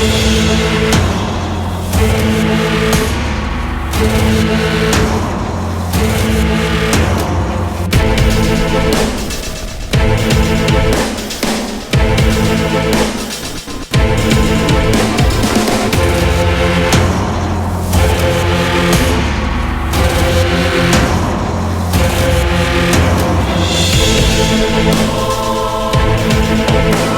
We'll be right.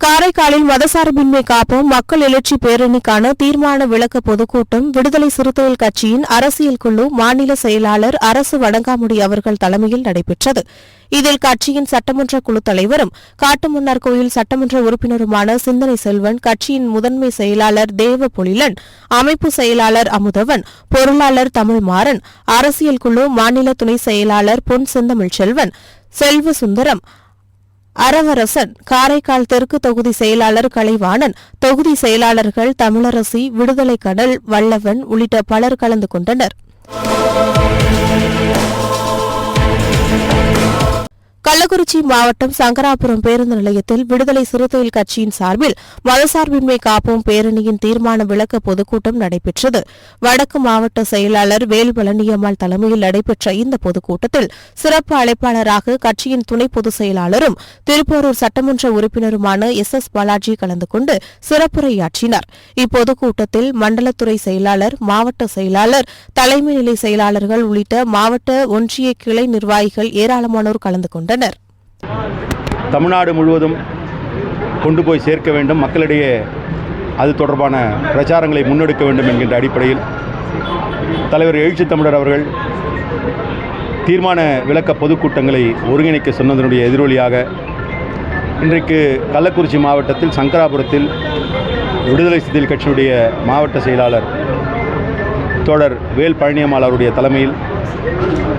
காரைக்காலில் மதசார்பின்மை காப்போம் மக்கள் எழுச்சி பேரணிக்கான தீர்மான விளக்க பொதுக்கூட்டம் விடுதலை சிறுத்தைகள் கட்சியின் அரசியல் குழு மாநில செயலாளர் அரசு வணங்காமுடி அவர்கள் தலைமையில் நடைபெற்றது. இதில் கட்சியின் சட்டமன்ற குழு தலைவரும் காட்டுமன்னார் கோயில் சட்டமன்ற உறுப்பினருமான சிந்தனை செல்வன் கட்சியின் முதன்மை செயலாளர் தேவ பொழிலன் அமைப்பு செயலாளர் அமுதவன் பொருளாளர் தமிழ்மாறன் அரசியல் குழு மாநில துணை செயலாளர் பொன் செந்தமிழ் செல்வன் செல்வ சுந்தரம் அரவரசன் காரைக்கால் தெற்கு தொகுதி செயலாளர் கலைவாணன் தொகுதி செயலாளர்கள் தமிழரசி விடுதலை கடல் வல்லவன் உள்ளிட்ட பலர் கலந்து கொண்டனர். கள்ளக்குறிச்சி மாவட்டம் சங்கராபுரம் பேருந்து நிலையத்தில் விடுதலை சிறுத்தைகள் கட்சியின் சார்பில் மதசார்பின்மை காப்போம் பேரணியின் தீர்மான விளக்க பொதுக்கூட்டம் நடைபெற்றது. வடக்கு மாவட்ட செயலாளர் வேல்பழனியம்மாள் தலைமையில் நடைபெற்ற இந்த பொதுக்கூட்டத்தில் சிறப்பு அழைப்பாளராக கட்சியின் துணை பொதுச் செயலாளரும் திருப்போரூர் சட்டமன்ற உறுப்பினருமான எஸ் எஸ் பாலாஜி கலந்து கொண்டு சிறப்புரையாற்றினார். இப்பொதுக்கூட்டத்தில் மண்டலத்துறை செயலாளர் மாவட்ட செயலாளர் தலைமை நிலை செயலாளர்கள் உள்ளிட்ட மாவட்ட ஒன்றிய கிளை நிர்வாகிகள் ஏராளமானோர் கலந்து கொண்டனர். தமிழ்நாடு முழுவதும் கொண்டு போய் சேர்க்க வேண்டும். மக்களிடையே அது தொடர்பான பிரச்சாரங்களை முன்னெடுக்க வேண்டும் என்கின்ற அடிப்படையில் தலைவர் எழுச்சி தமிழர் அவர்கள் தீர்மான விளக்க பொதுக்கூட்டங்களை ஒருங்கிணைக்க சொன்னதனுடைய எதிரொலியாக இன்றைக்கு கள்ளக்குறிச்சி மாவட்டத்தில் சங்கராபுரத்தில் விடுதலை சிறுத்தைகள் கட்சியினுடைய மாவட்ட செயலாளர் தோழர் வேல் பழனியம்மாள் அவருடைய தலைமையில்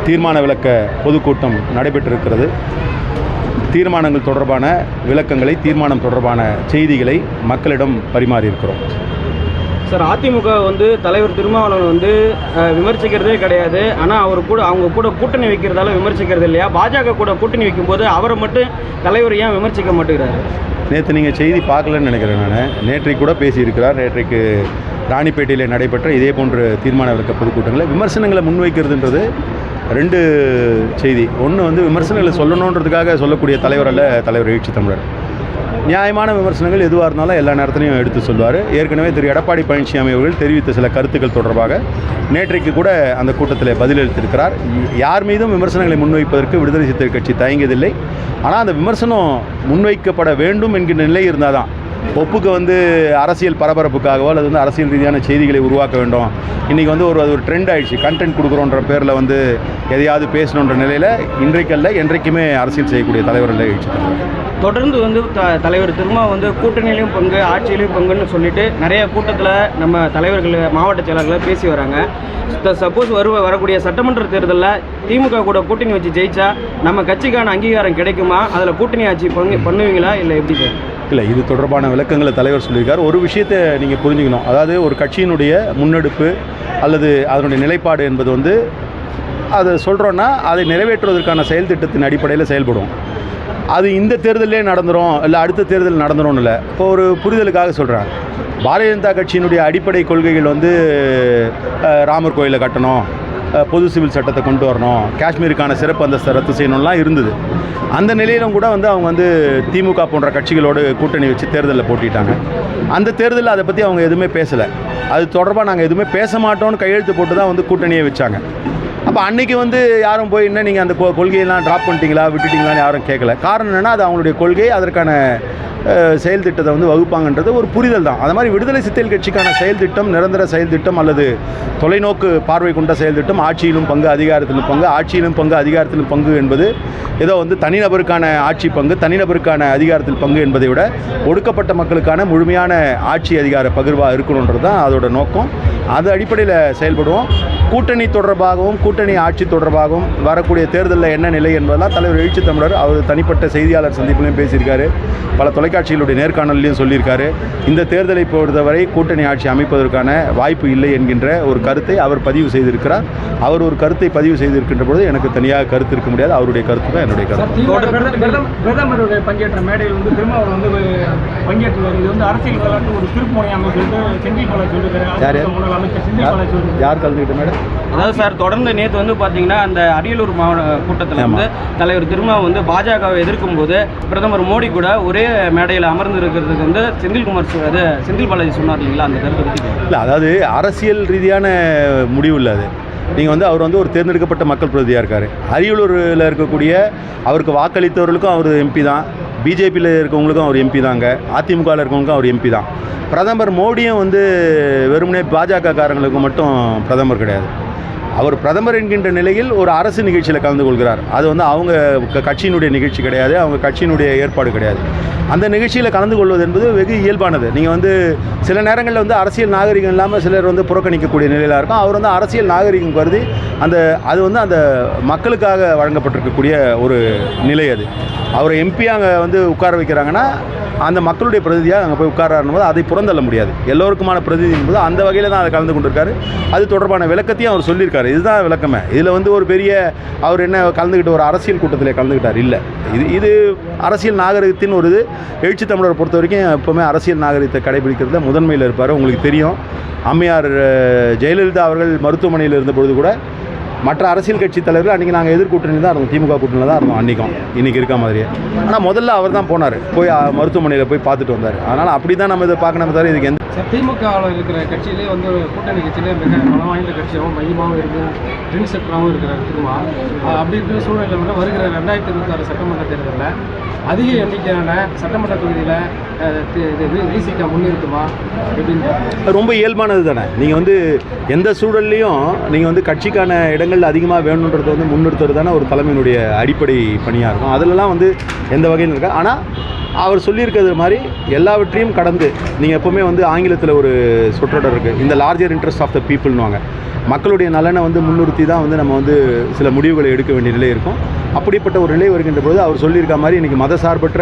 தீர்மான விளக்க பொதுக்கூட்டம் நடைபெற்றிருக்கிறது. தீர்மானங்கள் தொடர்பான விளக்கங்களை தீர்மானம் தொடர்பான செய்திகளை மக்களிடம் பரிமாறியிருக்கிறோம். சார் அதிமுக வந்து தலைவர் திருமாவளவன் வந்து விமர்சிக்கிறதே கிடையாது. ஆனால் அவர் கூட அவங்க கூட கூட்டணி வைக்கிறதால விமர்சிக்கிறது இல்லையா? பாஜக கூட கூட்டணி வைக்கும்போது அவரை மட்டும் தலைவர் ஏன் விமர்சிக்க மாட்டேங்கிறாரு? நேற்று நீங்கள் செய்தி பார்க்கலன்னு நினைக்கிறேன் நான். நேற்றைக்கு கூட பேசியிருக்கிறார். நேற்றைக்கு ராணிப்பேட்டையில் நடைபெற்ற இதே போன்ற தீர்மான விளக்க பொதுக்கூட்டங்களில் விமர்சனங்களை முன்வைக்கிறதுன்றது ரெண்டு செய்தி. ஒன்று வந்து விமர்சனங்களை சொல்லணுன்றதுக்காக சொல்லக்கூடிய தலைவர் அல்ல தலைவர் எழுச்சி தமிழர். நியாயமான விமர்சனங்கள் எதுவாக இருந்தாலும் எல்லா நேரத்திலையும் எடுத்து சொல்வார் ஏற்கனவே திரு எடப்பாடி பழனிசாமி அவர்கள் தெரிவித்த சில கருத்துக்கள் தொடர்பாக நேற்றைக்கு கூட அந்த கூட்டத்தில் பதிலளித்திருக்கிறார். யார் மீதும் விமர்சனங்களை முன்வைப்பதற்கு விடுதலை சிறுத்தைகள் கட்சி தயங்கியதில்லை. ஆனால் அந்த விமர்சனம் முன்வைக்கப்பட வேண்டும் என்கின்ற நிலை இருந்தால் தான் ஒப்புக்கு வந்து அரசியல் பரபரப்புக்காகவோ அல்லது வந்து அரசியல் ரீதியான செய்திகளை உருவாக்க வேண்டும். இன்றைக்கி வந்து ஒரு அது ஒரு ட்ரெண்ட் ஆகிடுச்சு கண்டென்ட் கொடுக்குறோன்ற பேரில் வந்து எதையாவது பேசணுன்ற நிலையில் இன்றைக்கல்ல என்றைக்குமே அரசியல் செய்யக்கூடிய தலைவர் இல்லை தொடர்ந்து வந்து த தலைவர் திரும்ப வந்து கூட்டணியிலையும் பங்கு ஆட்சியிலையும் பங்குன்னு சொல்லிட்டு நிறைய கூட்டத்தில் நம்ம தலைவர்கள் மாவட்ட செயலாளர்களை பேசி வராங்க. சப்போஸ் வருவ வரக்கூடிய சட்டமன்ற தேர்தலில் திமுக கூட கூட்டணி வச்சு ஜெயிச்சா நம்ம கட்சிக்கான அங்கீகாரம் கிடைக்குமா? அதில் கூட்டணி ஆட்சி பங்கு பண்ணுவீங்களா? இல்லை எப்படி சார்? இல்லை இது தொடர்பான விளக்கங்களை தலைவர் சொல்லியிருக்கார். ஒரு விஷயத்தை நீங்கள் புரிஞ்சுக்கணும். அதாவது ஒரு கட்சியினுடைய முன்னெடுப்பு அல்லது அதனுடைய நிலைப்பாடு என்பது வந்து அதை சொல்கிறோன்னா அதை நிறைவேற்றுவதற்கான செயல் திட்டத்தின் அடிப்படையில் செயல்படும். அது இந்த தேர்தலே நடந்துரும் இல்லை அடுத்த தேர்தல் நடந்துரும்னு இல்லை. இப்போ ஒரு புரிதலுக்காக சொல்கிறேன் பாரதிய ஜனதா கட்சியினுடைய அடிப்படை கொள்கைகள் வந்து ராமர் கோயிலை கட்டணும். பொது சிவில் சட்டத்தை கொண்டு வரணும். காஷ்மீருக்கான சிறப்பு அந்தஸ்தை ரத்து செய்யணும்லாம் இருந்தது. அந்த நிலையிலும் கூட வந்து அவங்க வந்து திமுக போன்ற கட்சிகளோடு கூட்டணி வச்சு தேர்தலில் போட்டிட்டாங்க. அந்த தேர்தலில் அதை பற்றி அவங்க எதுவுமே பேசலை. அது தொடர்பாக நாங்கள் எதுவுமே பேச மாட்டோம்னு கையெழுத்து போட்டு தான் வந்து கூட்டணியை வச்சாங்க. அப்போ அன்றைக்கி வந்து யாரும் போய் என்ன நீங்கள் அந்த கொ- கொள்கையெல்லாம் ட்ராப் பண்ணிட்டீங்களா? விட்டுட்டீங்களான்னு யாரும் கேட்கல காரணம் என்னென்னா அது அவங்களுடைய கொள்கை அதற்கான செயல் திட்டத்தை வந்து வகுப்பாங்கன்றது ஒரு புரிதல் தான். அது மாதிரி விடுதலை சித்தியல் கட்சிக்கான செயல் திட்டம் நிரந்தர செயல் திட்டம் அல்லது தொலைநோக்கு பார்வை கொண்ட செயல் திட்டம் ஆட்சியிலும் பங்கு அதிகாரத்திலும் பங்கு ஆட்சியிலும் பங்கு அதிகாரத்திலும் பங்கு என்பது ஏதோ வந்து தனிநபருக்கான ஆட்சி பங்கு தனிநபருக்கான அதிகாரத்தில் பங்கு என்பதை விட ஒடுக்கப்பட்ட மக்களுக்கான முழுமையான ஆட்சி அதிகார பகிர்வாக இருக்கணுன்றது தான் அதோட நோக்கம். அது அடிப்படையில் செயல்படுவோம். கூட்டணி தொடர்பாகவும் கூட்டணி ஆட்சி தொடர்பாகவும் வரக்கூடிய தேர்தலில் என்ன நிலை என்பதெல்லாம் தலைவர் எழுச்சி தமிழர் அவர் தனிப்பட்ட செய்தியாளர் சந்திப்பிலையும் பேசியிருக்காரு. பல தொலைக்காட்சிகளுடைய நேர்காணல்லையும் சொல்லியிருக்காரு. இந்த தேர்தலை பொறுத்தவரை கூட்டணி ஆட்சி அமைப்பதற்கான வாய்ப்பு இல்லை என்கின்ற ஒரு கருத்தை அவர் பதிவு செய்திருக்கிறார். அவர் ஒரு கருத்தை பதிவு செய்திருக்கின்ற பொழுது எனக்கு தனியாக கருத்து இருக்க முடியாது. அவருடைய கருத்து தான் என்னுடைய கருத்து. பிரதமருடைய பங்கேற்ற மேடையில் வந்து திருமாவளவன் வந்து பங்கேற்றுவார். இது வந்து அரசியல் விளையாட்டு ஒரு திருப்பு முனையாம சொல்லிட்டு செந்தில் பாலாஜி சொல்லிருக்காரு யார் கலந்துக்கிட்ட மேடம்? அதாவது சார் தொடர்ந்து நேற்று வந்து பார்த்தீங்கன்னா அந்த அரியலூர் மாவட்ட கூட்டத்தில் வந்து தலைவர் திருமா வந்து பாஜகவை எதிர்க்கும் போது பிரதமர் மோடி கூட ஒரே மேடையில் அமர்ந்து இருக்கிறதுக்கு வந்து செந்தில்குமார் அது செந்தில் பாலாஜி சொன்னார் இல்லைங்களா? அந்த கருத்தை பற்றி இல்லை அதாவது அரசியல் ரீதியான முடிவு இல்லை அது. நீங்கள் வந்து அவர் வந்து ஒரு தேர்ந்தெடுக்கப்பட்ட மக்கள் பிரதியாக இருக்கார். அரியலூரில் இருக்கக்கூடிய அவருக்கு வாக்களித்தவர்களுக்கும் அவர் எம்பி தான். பிஜேபியில் இருக்கவங்களுக்கும் அவர் எம்பி தாங்க. அதிமுகவில் இருக்கவங்களுக்கும் அவர் எம்பி தான். பிரதமர் மோடியும் வந்து வெறுமனே பாஜக காரங்களுக்கு மட்டும் பிரதமர் கிடையாது. அவர் பிரதமர் என்கின்ற நிலையில் ஒரு அரசு நிகழ்ச்சியில் கலந்து கொள்கிறார். அது வந்து அவங்க கட்சியினுடைய நிகழ்ச்சி கிடையாது அவங்க கட்சியினுடைய ஏற்பாடு கிடையாது. அந்த நிகழ்ச்சியில் கலந்து கொள்வது என்பது வெகு இயல்பானது. நீங்கள் வந்து சில நேரங்களில் வந்து அரசியல் நாகரிகம் இல்லாமல் சிலர் வந்து புறக்கணிக்கக்கூடிய நிலையில் இருக்கும். அவர் வந்து அரசியல் நாகரிகம் கருதி அந்த அது வந்து அந்த மக்களுக்காக வழங்கப்பட்டிருக்கக்கூடிய ஒரு நிலை அது. அவரை எம்பி அங்கே வந்து உட்கார வைக்கிறாங்கன்னா அந்த மக்களுடைய பிரதிநிதியாக அங்கே போய் உட்காராருன்னு போது அதை புறந்தள்ள முடியாது. எல்லோருக்குமான பிரதிநிதி என்பது அந்த வகையில் தான் அதை கலந்து கொண்டிருக்காரு. அது தொடர்பான விளக்கத்தையும் அவர் சொல்லியிருக்காரு. இதுதான் விளக்கமே. இதில் வந்து ஒரு பெரிய அவர் என்ன கலந்துக்கிட்ட ஒரு அரசியல் கூட்டத்தில் கலந்துக்கிட்டார் இல்லை. இது இது அரசியல் நாகரிகத்தின் ஒரு இது. எழுச்சி தமிழரை பொறுத்த வரைக்கும் எப்போவுமே அரசியல் நாகரிகத்தை கடைபிடிக்கிறதுல முதன்மையில் இருப்பார். உங்களுக்கு தெரியும். அம்மையார் ஜெயலலிதா அவர்கள் மருத்துவமனையில் இருந்த பொழுது கூட மற்ற அரசியல் கட்சி தலைவர்கள் அன்றைக்கி நாங்கள் எதிர்கூட்டணி தான் இருந்தோம். திமுக கூட்டணியில் தான் இருந்தோம் அன்றைக்கும் இன்றைக்கி இருக்க மாதிரியே. ஆனால் முதல்ல அவர் தான் போனார். போய் மருத்துவமனையில் போய் பார்த்துட்டு வந்தார். அதனால் அப்படி தான் நம்ம இதை பார்க்கணும் தவிர இதுக்கு எந்த திமுக இருக்கிற கட்சியிலே வந்து ஒரு கூட்டணி கட்சியிலே மிக பலம் வாய்ந்த கட்சியாகவும் மையமாகவும் இருக்குது ட்ரின் செக்டராகவும் இருக்கிற திருமா அப்படி இருக்கிற சூழ்நிலை வருகிற ரெண்டாயிரத்தி இருபத்தாறு சட்டமன்ற தேர்தலில் அதிக எண்ணிக்கையான சட்டமன்ற தொகுதியில் விசிக முன்னிறுத்துமா எப்படின்னு ரொம்ப இயல்பானது தானே? நீங்கள் வந்து எந்த சூழல்லையும் நீங்கள் வந்து கட்சிக்கான இடங்கள் அதிகமாக வேணுன்றதை வந்து முன்னிறுத்துறது தானே ஒரு தலைமையினுடைய அடிப்படை பணியாக இருக்கும். அதிலலாம் வந்து எந்த வகையில் இருக்கா ஆனால் அவர் சொல்லியிருக்கிறது மாதிரி எல்லாவற்றையும் கடந்து நீங்கள் எப்போவுமே வந்து ஆங்கிலத்தில் ஒரு சொற்றொடர் இருக்குது இந்த லார்ஜர் இன்ட்ரெஸ்ட் ஆஃப் த பீப்புள்னுவாங்க மக்களுடைய நலனை வந்து முன்னிறுத்தி தான் வந்து நம்ம வந்து சில முடிவுகளை எடுக்க வேண்டிய நிலை இருக்கும். அப்படிப்பட்ட ஒரு நிலை வருகின்ற பொழுது அவர் சொல்லியிருக்க மாதிரி இன்றைக்கி மதசார்பற்ற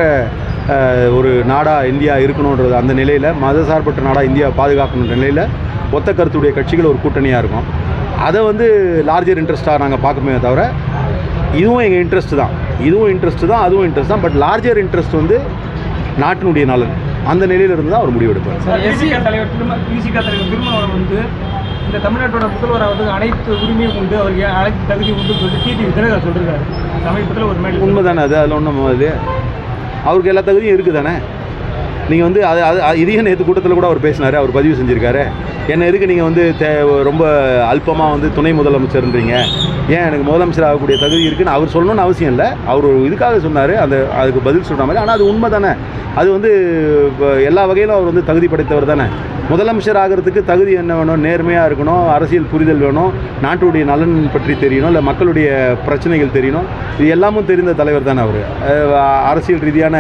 ஒரு நாடாக இந்தியா இருக்கணுன்றது அந்த நிலையில் மதசார்பற்ற நாடாக இந்தியா பாதுகாக்கணுன்ற நிலையில் ஒத்த கருத்துடைய கட்சிகள் ஒரு கூட்டணியாக இருக்கும். அதை வந்து லார்ஜர் இன்ட்ரெஸ்ட்டாக நாங்கள் பார்க்கமே தவிர இதுவும் எங்கள் இன்ட்ரெஸ்ட் தான். இதுவும் இன்ட்ரெஸ்ட் தான் அதுவும் இன்ட்ரெஸ்ட் தான் பட் லார்ஜர் இன்ட்ரெஸ்ட் வந்து நாட்டினுடைய நலன். அந்த நிலையில இருந்து தான் அவர் முடிவெடுப்பார். தலைவர் திரும்ப விசிக தலைவர் திருமாவளவன் வந்து இந்த தமிழ்நாட்டோட முதல்வராக அனைத்து உரிமையும் உண்டு அவருக்கு அனைத்து தகுதி உண்டு சொல்லி டிடிவி தினகர் சொல்லிருக்காரு. சமீபத்தில் ஒரு மேல் உண்மை தானே அது? அதில் ஒன்றும் இது அவருக்கு எல்லா தகுதியும் இருக்குது தானே நீங்கள் வந்து அது அது அது- இதையும் நேற்று கூட்டத்தில் கூட அவர் பேசினார் அவர் பதிவு செஞ்சுருக்காரு. என்ன எதுக்கு நீங்கள் வந்து தே ரொம்ப அல்பமாக வந்து துணை முதலமைச்சர்ன்றீங்க? ஏன் எனக்கு முதலமைச்சர் ஆகக்கூடிய தகுதி இருக்குன்னு அவர் சொல்லணும்னு அவசியம் இல்லை. அவர் ஒரு இதுக்காக சொன்னார். அந்த அதுக்கு பதில் சொல்கிற மாதிரி. ஆனால் அது உண்மை தானே அது வந்து எல்லா வகையிலும் அவர் வந்து தகுதி படைத்தவர் தானே? முதலமைச்சர் ஆகிறதுக்கு தகுதி என்ன வேணும்? நேர்மையாக இருக்கணும். அரசியல் புரிதல் வேணும். நாட்டுடைய நலன் பற்றி தெரியணும். இல்லை மக்களுடைய பிரச்சனைகள் தெரியணும். இது எல்லாமும் தெரிந்த தலைவர் தானே அவர். அரசியல் ரீதியான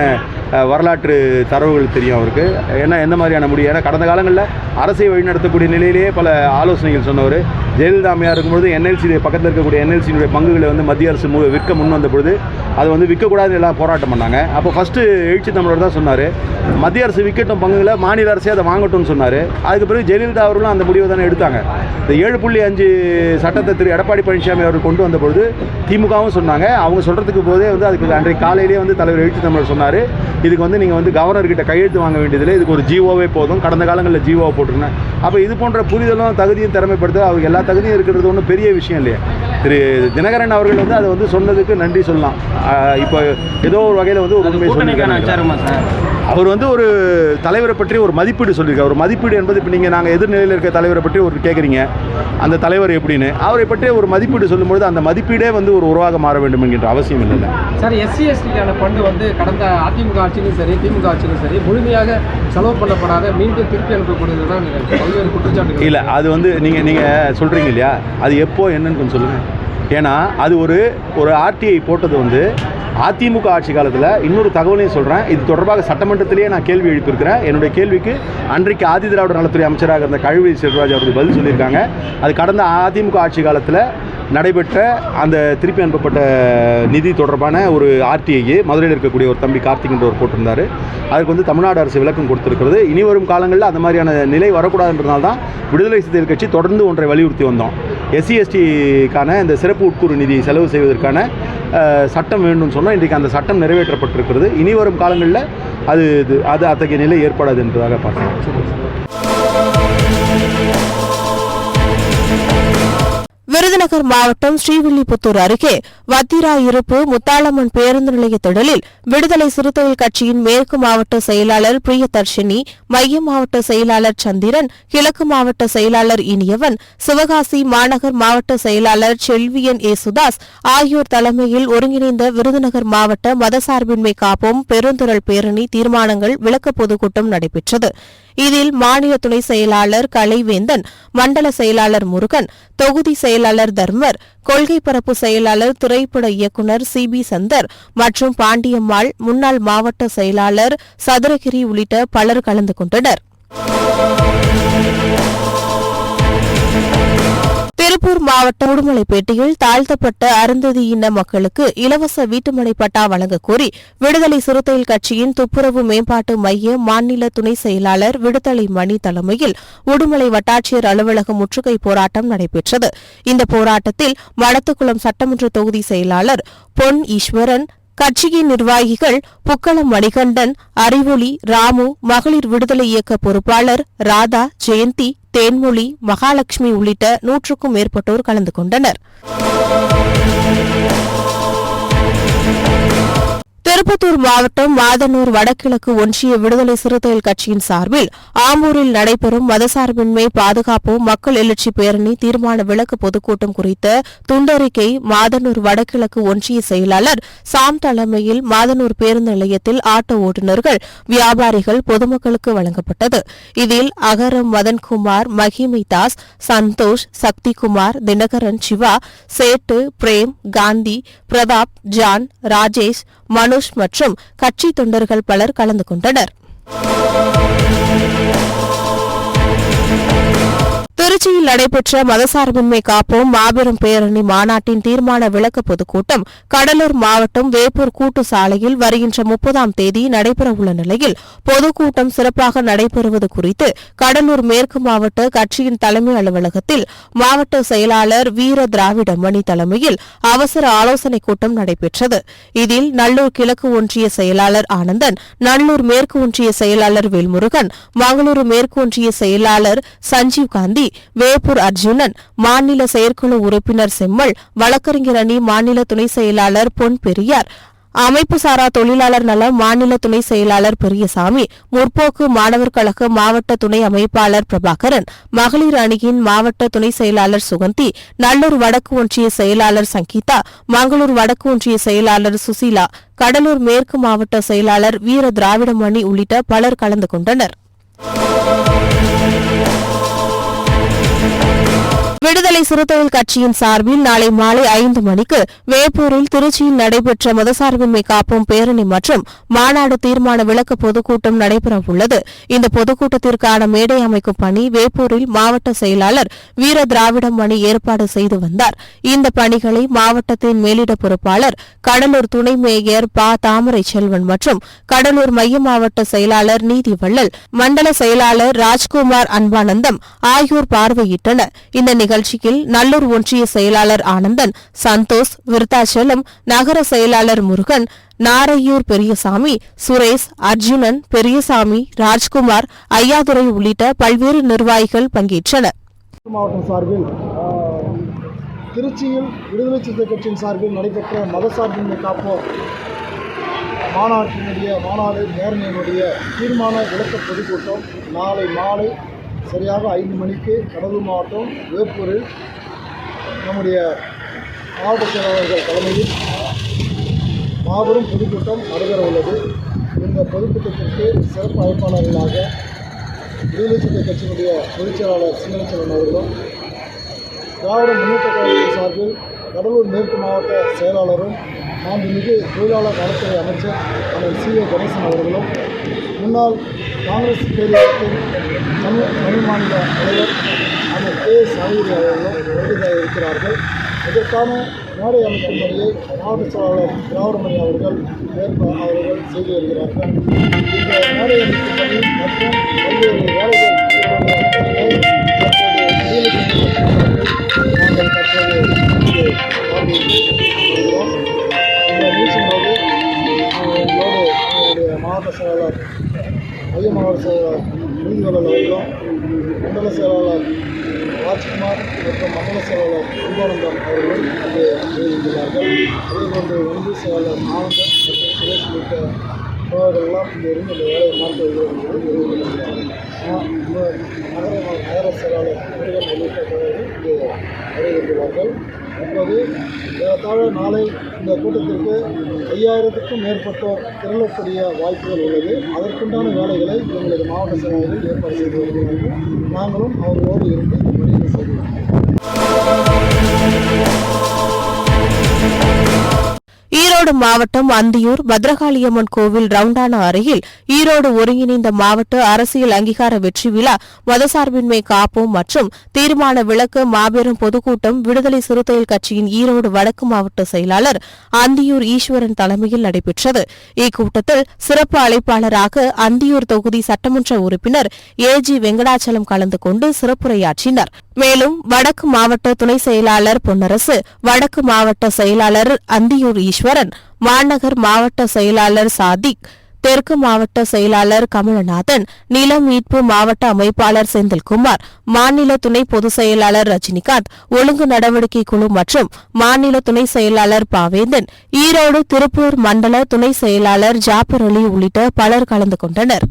வரலாற்று தரவுகள் தெரியும் அவருக்கு. ஏன்னா எந்த மாதிரியான முடியும் ஏன்னா கடந்த காலங்களில் அரசை வழிநடத்தக்கூடிய நிலையிலேயே பல ஆலோசனைகள் சொன்னவர். ஜெயலலிதா அம்மையார் இருக்கும்பொழுது என்எல்சி பக்கத்தில் இருக்கக்கூடிய என்எல்சியினுடைய பங்குகளை வந்து மத்திய அரசு மு- விற்க முன் வந்த பொழுது அதை வந்து விற்கக்கூடாதுன்னு எல்லாம் போராட்டம் பண்ணாங்க. அப்போ ஃபஸ்ட்டு எழுச்சி தமிழர் தான் சொன்னார். மத்திய அரசு விற்கட்டும் பங்குகளை மாநில அரசே அதை வாங்கட்டும்னு சொன்னார். அதுக்கு பிறகு ஜெயலலிதா அவர்களும் அந்த முடிவை தானே எடுத்தாங்க. இந்த ஏழு புள்ளி அஞ்சு சட்டத்தை திரு எடப்பாடி பழனிசாமி அவர்கள் கொண்டு வந்த பொழுது திமுகவும் சொன்னாங்க. அவங்க சொல்கிறதுக்கு போதே வந்து அதுக்கு அன்றைக்கு காலையிலேயே வந்து தலைவர் எழுச்சி தமிழர் சொன்னார். இதுக்கு வந்து நீங்கள் வந்து கவர்னர்கிட்ட கையெழுத்து வாங்க வேண்டியதில்லை. இதுக்கு ஒரு ஜிஓவே போதும். கடந்த காலங்களில் ஜிஓவை போட்டிருந்தேன். அப்போ இது போன்ற புரிதலும் தகுதியும் திறமைப்படுத்த அவருக்கு எல்லா தகுதியும் இருக்கிறது ஒன்றும் பெரிய விஷயம் இல்லையா. திரு தினகரன் அவர்கள் வந்து அதை வந்து சொன்னதுக்கு நன்றி சொல்லலாம். இப்போ ஏதோ ஒரு வகையில் வந்து ஒரு உண்மை சார்? அவர் வந்து ஒரு தலைவரை பற்றி ஒரு மதிப்பீடு சொல்லியிருக்காரு. ஒரு மதிப்பீடு என்பது இப்போ நீங்கள் நாங்கள் எதிர்நிலையில் இருக்க தலைவரை பற்றி ஒரு கேட்குறீங்க அந்த தலைவர் எப்படின்னு. அவரை பற்றி ஒரு மதிப்பீடு சொல்லும்பொழுது அந்த மதிப்பீடே வந்து ஒரு உருவாக மாற வேண்டும் என்கின்ற அவசியம் இல்லை சார் எஸ்சி எஸ்டிக்கான ஃபண்டு வந்து கடந்த அதிமுக ஆட்சியிலும் சரி திமுக ஆட்சியிலும் சரி முழுமையாக செலவு பண்ணப்படாத மீண்டும் திருப்பி அனுப்பப்படுவது தான் பல்வேறு குற்றச்சாட்டுகள். இல்லை அது வந்து நீங்கள் நீங்கள் சொல்கிறீங்க இல்லையா? அது எப்போ என்னன்னு கொஞ்சம் சொல்லுங்கள் ஏன்னா அது ஒரு ஒரு ஆர்டிஐ போட்டது வந்து அதிமுக ஆட்சி காலத்தில் இன்னொரு தகவலையும் சொல்கிறேன் இது தொடர்பாக சட்டமன்றத்திலேயே நான் கேள்வி எழுப்பியிருக்கிறேன். என்னுடைய கேள்விக்கு அன்றைக்கு ஆதி திராவிட நலத்துறை அமைச்சராக இருந்த கழுவி செல்வராஜ் அவர்கள் பதில் சொல்லியிருக்காங்க. அது கடந்த அதிமுக ஆட்சி காலத்தில் நடைபெற்ற அந்த திருப்பி அனுப்பப்பட்ட நிதி தொடர்பான ஒரு ஆர்டிஐ மதுரையில் இருக்கக்கூடிய ஒரு தம்பி கார்த்திக் என்றவர் போட்டிருந்தார் அதுக்கு வந்து தமிழ்நாடு அரசு விளக்கம் கொடுத்துருக்கிறது. இனி வரும் காலங்களில் அந்த மாதிரியான நிலை வரக்கூடாதுன்றதுனால தான் விடுதலை சிறுத்தைகள் கட்சி தொடர்ந்து ஒன்றை வலியுறுத்தி வந்தோம். எஸ்சி எஸ்டிக்கான இந்த சிறப்பு உட்கூறு நிதி செலவு செய்வதற்கான சட்டம் வேண்டும்னு சொன்னால் இன்றைக்கு அந்த சட்டம் நிறைவேற்றப்பட்டிருக்கிறது. இனி வரும் காலங்களில் அது இது அது அத்தகைய நிலை ஏற்படாது என்பதாக பார்க்கிறேன் விருதுநகர் மாவட்டம் ஸ்ரீவில்லிபுத்தூர் அருகே வத்திரா இருப்பு முத்தாளம்மன் பேருந்து நிலைய திடலில் விடுதலை சிறுத்தைகள் கட்சியின் மேற்கு மாவட்ட செயலாளர் பிரியதர்ஷினி மைய மாவட்ட செயலாளர் சந்திரன் கிழக்கு மாவட்ட செயலாளர் இனியவன் சிவகாசி மாநகர் மாவட்ட செயலாளர் செல்வியன் ஏசுதாஸ் ஆகியோர் தலைமையில் ஒருங்கிணைந்த விருதுநகர் மாவட்ட மதசார்பின்மை காப்போம் பெருந்துரல் பேரணி தீர்மானங்கள் விளக்க பொதுக்கூட்டம் நடைபெற்றது. இதில் மாநில துணை செயலாளர் கலைவேந்தன் மண்டல செயலாளர் முருகன் தொகுதி செயலாளர் தர்மர் கொள்கை பரப்பு செயலாளர் திரைப்பட இயக்குநர் சி. பி. சந்தர் மற்றும் பாண்டியம்மாள் முன்னாள் மாவட்ட செயலாளர் சதுரகிரி உள்ளிட்ட பலர் கலந்து கொண்டனர். திருப்பூர் மாவட்டம் உடுமலைப்பேட்டையில் தாழ்த்தப்பட்ட அருந்ததியின மக்களுக்கு இலவச வீட்டுமனை பட்டா வழங்கக் கோரி விடுதலை சிறுத்தைகள் கட்சியின் துப்புரவு மேம்பாட்டு மைய மாநில துணை செயலாளர் விடுதலை மணி தலைமையில் உடுமலை வட்டாட்சியர் அலுவலக முற்றுகை போராட்டம் நடைபெற்றது. இந்த போராட்டத்தில் மடத்துக்குளம் சட்டமன்ற தொகுதி செயலாளர் பொன் ஈஸ்வரன் கட்சியின் நிர்வாகிகள் புக்களம் மணிகண்டன் அறிவொளி ராமு மகளிர் விடுதலை இயக்க பொறுப்பாளர் ராதா ஜெயந்தி தேன்மொழி மகாலட்சுமி உள்ளிட்ட நூற்றுக்கும் மேற்பட்டோர் கலந்து கொண்டனர். திருப்பத்தூர் மாவட்டம் மாதனூர் வடகிழக்கு ஒன்றிய விடுதலை சிறுத்தைகள் கட்சியின் சார்பில் ஆம்பூரில் நடைபெறும் மதசார்பின்மை பாதுகாப்பு மக்கள் எழுச்சி பேரணி தீர்மான விளக்கு பொதுக்கூட்டம் குறித்த துண்டறிக்கை மாதனூர் வடகிழக்கு ஒன்றிய செயலாளர் சாம் தலைமையில் மாதனூர் பேருந்து நிலையத்தில் ஆட்டோ ஓட்டுநர்கள் வியாபாரிகள் பொதுமக்களுக்கு வழங்கப்பட்டது. இதில் அகரம் மதன்குமார் மகிமை தாஸ் சந்தோஷ் சக்திகுமார் தினகரன் சிவா சேட்டு பிரேம் காந்தி பிரதாப் ஜான் ராஜேஷ் மனு மனுஷ் மற்றும் கட்சி தொண்டர்கள் பலர் கலந்து கொண்டனர். திருச்சியில் நடைபெற்ற மதசார்பின்மை காப்போம் மாபெரும் பேரணி மாநாட்டின் தீர்மான விளக்க பொதுக்கூட்டம் கடலூர் மாவட்டம் வேப்பூர் கூட்டு சாலையில் வருகின்ற முப்பதாம் தேதி நடைபெறவுள்ள நிலையில் பொதுக்கூட்டம் சிறப்பாக நடைபெறுவது குறித்து கடலூர் மேற்கு மாவட்ட கட்சியின் தலைமை அலுவலகத்தில் மாவட்ட செயலாளர் வீர திராவிட மணி தலைமையில் அவசர ஆலோசனைக் கூட்டம் நடைபெற்றது. இதில் நல்லூர் கிழக்கு ஒன்றிய செயலாளர் ஆனந்தன் நல்லூர் மேற்கு ஒன்றிய செயலாளர் வேல்முருகன் மங்களூரு மேற்கு ஒன்றிய செயலாளர் சஞ்சீவ் காந்தி வேப்பூர் அர்ஜுனன் மாநில செயற்குழு உறுப்பினர் செம்மல் வழக்கறிஞர் அணி மாநில துணை செயலாளர் பொன் பெரியார் அமைப்பு சாரா தொழிலாளர் நல மாநில துணை செயலாளர் பெரியசாமி முற்போக்கு மாணவர் கழக மாவட்ட துணை அமைப்பாளர் பிரபாகரன் மகளிர் அணியின் மாவட்ட துணை செயலாளர் சுகந்தி நல்லூர் வடக்கு ஒன்றிய செயலாளர் சங்கீதா மங்களூர் வடக்கு ஒன்றிய செயலாளர் சுசீலா கடலூர் மேற்கு மாவட்ட செயலாளர் வீர திராவிடமணி உள்ளிட்ட பலர் கலந்து கொண்டனர். விடுதலை சிறுத்தைகள் கட்சியின் சார்பில் நாளை மாலை ஐந்து மணிக்கு வேப்பூரில் திருச்சியில் நடைபெற்ற மதசார்பின்மை காப்போம் பேரணி மற்றும் மாநாடு தீர்மான விளக்க பொதுக்கூட்டம் நடைபெறவுள்ளது இந்த பொதுக்கூட்டத்திற்கான மேடை அமைக்கும் பணி வேப்பூரில் மாவட்ட செயலாளர் வீர திராவிடம் மணி ஏற்பாடு செய்து வந்தார். இந்த பணிகளை மாவட்டத்தின் மேலிட பொறுப்பாளர் கடலூர் துணை மேயர் ப. தாமரை செல்வன் மற்றும் கடலூர் மைய மாவட்ட செயலாளர் நீதி வள்ளல் மண்டல செயலாளர் ராஜ்குமார் அன்பானந்தம் ஆகியோர் பார்வையிட்டனர். இந்த நிகழ்ச்சியில் நல்லூர் ஒன்றிய செயலாளர் ஆனந்தன் சந்தோஷ் விருத்தாச்சலம் நகர செயலாளர் முருகன் நாரையூர் பெரியசாமி சுரேஷ் அர்ஜுனன் பெரியசாமி ராஜ்குமார் ஐயாதுரை உள்ளிட்ட பல்வேறு நிர்வாகிகள் பங்கேற்றனர். மாவட்டம் சார்பில் திருச்சியில் விடுதலை சிறுத்தை கட்சியின் சார்பில் நடைபெற்ற மதசார்பின்மை காப்போம் மாநாட்டினுடைய மாநாடு நேரணியினுடைய தீர்மான விளக்க பொதுக்கூட்டம் நாளை மாலை சரியாக ஐந்து மணிக்கு கடலூர் மாவட்டம் வேப்பூரில் நம்முடைய மாவட்ட செயலாளர்கள் தலைமையில் மாபெரும் பொதுக்கூட்டம் நடைபெற உள்ளது. இந்த பொதுக்கூட்டத்திற்கு சிறப்பு அழைப்பாளர்களாக விடுதலை சிறுத்தை கட்சியினுடைய பொதுச் செயலாளர் அவர்களும் திராவிட முன்னேற்ற கழகத்தின் சார்பில் கடலூர் மேற்கு மாவட்ட செயலாளரும் மாண்புமிகு தொழிலாளர் நலத்துறை அமைச்சர் அண்ணன் சி ஏ கணேசன் அவர்களும் முன்னாள் காங்கிரஸ் பேரியக்கத்தின் தமிழ் தமிழ் மாநில தலைவர் அந்த கே. எஸ் அவர்களும் வருகை இருக்கிறார்கள். இதற்கான மேடை அமைக்கும் பணியை மாவட்ட செயலாளர் திராவிடமணி அவர்கள் ஏற்ப அவர்கள் செய்து வருகிறார்கள். இந்த மேடை அமைக்கும் பணி மற்றும் பல்வேறு வேலைகள் நாங்கள் தற்போது இங்கே வருகிறோம். இந்த நிகழ்ச்சியினோடு போது எங்களுடைய மாவட்ட செயலாளர் மைய மாவட்ட செயலாளர் நீதிவளர் அவர்களும் மண்டல செயலாளர் ராஜ்குமார் மற்றும் மண்டல செயலாளர் குருபானந்தம் அவர்களும் இங்கே வருகிறார்கள் அதேபோன்று ஒன்று செயலாளர் ஆனந்தன் மற்றும் சுரேஷ் உள்ளிட்ட தோழர்கள்லாம் இங்கே இருந்து இந்த வேலையை பார்த்து வருகிறார்கள். நகர நகர செயலாளர் முருகன் உள்ளிட்ட தோழர்கள் இங்கே வருகின்றார்கள் இப்போது ஏறத்தாழ நாளை இந்த கூட்டத்திற்கு ஐயாயிரத்துக்கும் மேற்பட்டோர் திரளக்கூடிய வாய்ப்புகள் உள்ளது. அதற்குண்டான வேலைகளை எங்களது மாவட்ட செயலாளர்கள் ஏற்பாடு செய்து வருகிறார்கள். நாங்களும் அவர்களோடு இருந்து இந்த பணியை செய்கிறோம் ஈரோடு மாவட்டம் அந்தியூர் பத்ரகாளியம்மன் கோவில் ரவுண்டானா அருகில் ஈரோடு ஒருங்கிணைந்த மாவட்ட அரசியல் அங்கீகார வெற்றி விழா மதசார்பின்மை காப்போம் மற்றும் தீர்மான விளக்கு மாபெரும் பொதுக்கூட்டம் விடுதலை சிறுத்தைகள் கட்சியின் ஈரோடு வடக்கு மாவட்ட செயலாளர் அந்தியூர் ஈஸ்வரன் தலைமையில் நடைபெற்றது. இக்கூட்டத்தில் சிறப்பு அழைப்பாளராக அந்தியூர் தொகுதி சட்டமன்ற உறுப்பினர் ஏ ஜி வெங்கடாச்சலம் கலந்து கொண்டு சிறப்புரையாற்றினர். மேலும் வடக்கு மாவட்ட துணை செயலாளர் பொன்னரசு வடக்கு மாவட்ட செயலாளர் அந்தியூர் ஈஸ்வரன் மாநகர் மாவட்ட செயலாளர் சாதிக் தெற்கு மாவட்ட செயலாளர் கமலநாதன் நில மீட்பு மாவட்ட அமைப்பாளர் செந்தில்குமார் மாநில துணை பொதுச் செயலாளர் ரஜினிகாந்த் ஒழுங்கு நடவடிக்கை குழு மற்றும் மாநில துணை செயலாளர் பாவேந்தன் ஈரோடு திருப்பூர் மண்டல துணை செயலாளர் ஜாபர் அலி உள்ளிட்ட பலர் கலந்து கொண்டனர்.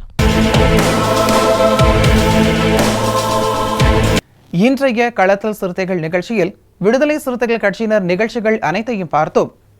இன்றைய களத்தல் சிறுத்தைகள் நிகழ்ச்சியில் விடுதலை சிறுத்தைகள் கட்சியினர் நிகழ்ச்சிகள் அனைத்தையும் பார்த்தோம்.